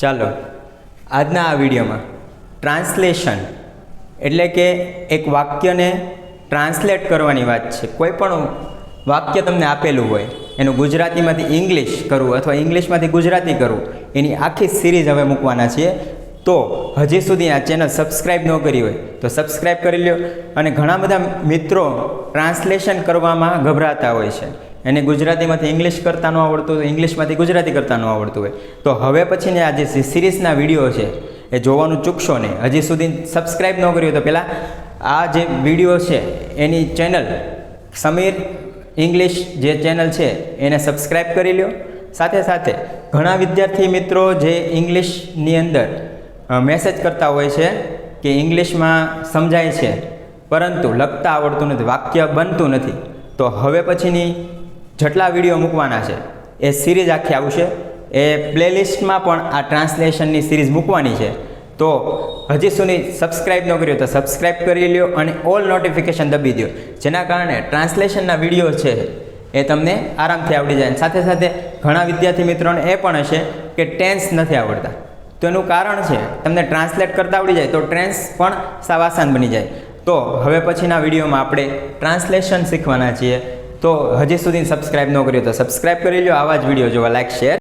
ચાલો, આજના આ વિડીયોમાં ટ્રાન્સલેશન એટલે કે એક વાક્યને ટ્રાન્સલેટ કરવાની વાત છે. કોઈ પણ વાક્ય તમને આપેલું હોય, એનું ગુજરાતીમાંથી ઇંગ્લિશ કરવું અથવા ઇંગ્લિશમાંથી ગુજરાતી કરવું, એની આખી સિરીઝ હવે મૂકવાના છીએ. તો હજી સુધી આ ચેનલ સબસ્ક્રાઈબ ન કરી હોય તો સબસ્ક્રાઈબ કરી લ્યો અને ઘણા બધા મિત્રો ટ્રાન્સલેશન કરવામાં ગભરાતા હોય છે. એને ગુજરાતીમાંથી ઇંગ્લિશ કરતા ન આવડતું હોય, ઇંગ્લિશમાંથી ગુજરાતી કરતા ન આવડતું હોય. તો હવે પછીની આ જે સિરીઝના વીડિયો છે, એ જોવાનું ચૂકશો નહીં હજી સુધી સબસ્ક્રાઈબ ન કર્યું તો પહેલાં આ જે વીડિયો છે, એની ચેનલ સમીર ઇંગ્લિશ જે ચેનલ છે, એને સબસ્ક્રાઈબ કરી લ્યો. સાથે સાથે ઘણા વિદ્યાર્થી મિત્રો જે ઇંગ્લિશની અંદર મેસેજ કરતા હોય છે કે ઇંગ્લિશમાં સમજાય છે, પરંતુ લખતા આવડતું નથી, વાક્ય બનતું નથી. તો હવે પછીની જેટલા વીડિયો મૂકવાના છે, એ સિરીઝ આખી આવશે. એ પ્લેલિસ્ટમાં પણ આ ટ્રાન્સલેશનની સિરીઝ મૂકવાની છે. તો હજી સુધી સબસ્ક્રાઇબ ન કર્યો તો સબસ્ક્રાઇબ કરી લ્યો અને ઓલ નોટિફિકેશન દબી દો જેના કારણે ટ્રાન્સલેશનના વીડિયો છે એ તમને આરામથી આવડી જાય. સાથે સાથે ઘણા વિદ્યાર્થી મિત્રોને એ પણ હશે કે ટેન્સ નથી આવડતા. તો એનું કારણ છે, તમને ટ્રાન્સલેટ કરતા આવડી જાય તો ટ્રેન્સ પણ સાવ આસાન બની જાય. તો હવે પછીના વિડીયોમાં આપણે ટ્રાન્સલેશન શીખવાના છીએ. તો હજી સુધી સબસ્ક્રાઈબ ન કર્યો તો સબસ્ક્રાઈબ કરી લો આવા જ વીડિયો જોવા લાઈક શેર